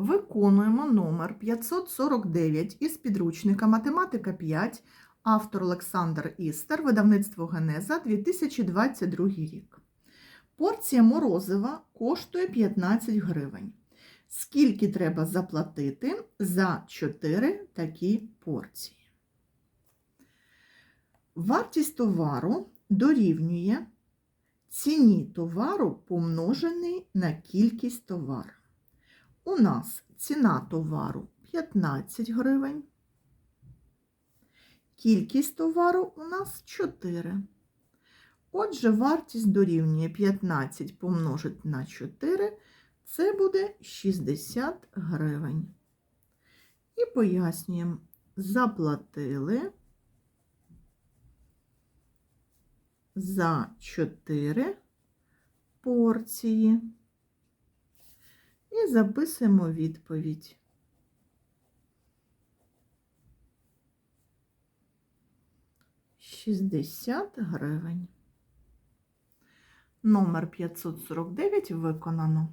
Виконуємо номер 549 із підручника Математика 5, автор Олександр Істер, видавництво Генеза 2022 рік. Порція морозива коштує 15 гривень. Скільки треба заплатити за 4 такі порції? Вартість товару дорівнює ціні товару помножений на кількість товару. У нас ціна товару 15 гривень. Кількість товару у нас 4. Отже, вартість дорівнює 15 помножити на 4, це буде 60 гривень. І пояснюємо, заплатили за 4 порції. І записуємо відповідь. Шістдесят гривень. Номер 549 виконано.